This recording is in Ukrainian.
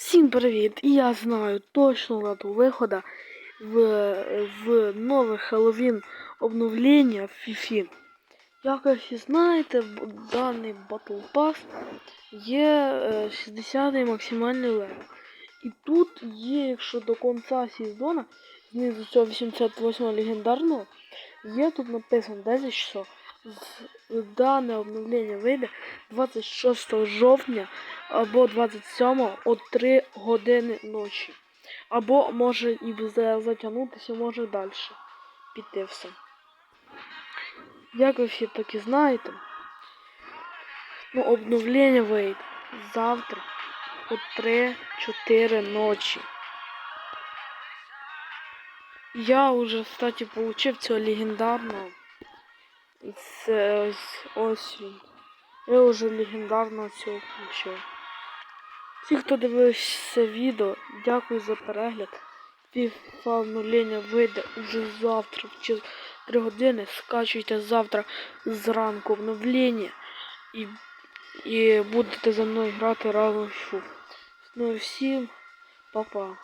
Всім привіт! І я знаю точну дату виходу в, в нове Хеллоуін обновлення в FIFA. Як ви знаєте, даний Battle Pass є е, 60 максимальний левел. І тут є, якщо до кінця сезону, знизу цього 88 легендарного, є тут написано 10 часов. Дане обновлення вийде 26 жовтня або 27 о 3 години ночі. Або може і затягнутися, може далі піти все. Як ви всі таки знаєте, ну, обновлення вийде завтра о 3-4 ночі. Я вже, кстати, получив цього легендарного. Це ось, ось він. Я вже легендарного цього включив. Всі, хто дивився відео, дякую за перегляд. FIFA вийде уже завтра в 4 години. Скачуйте завтра зранку обновлення і, і будете за мною грати разом в. Ну і всім па-па.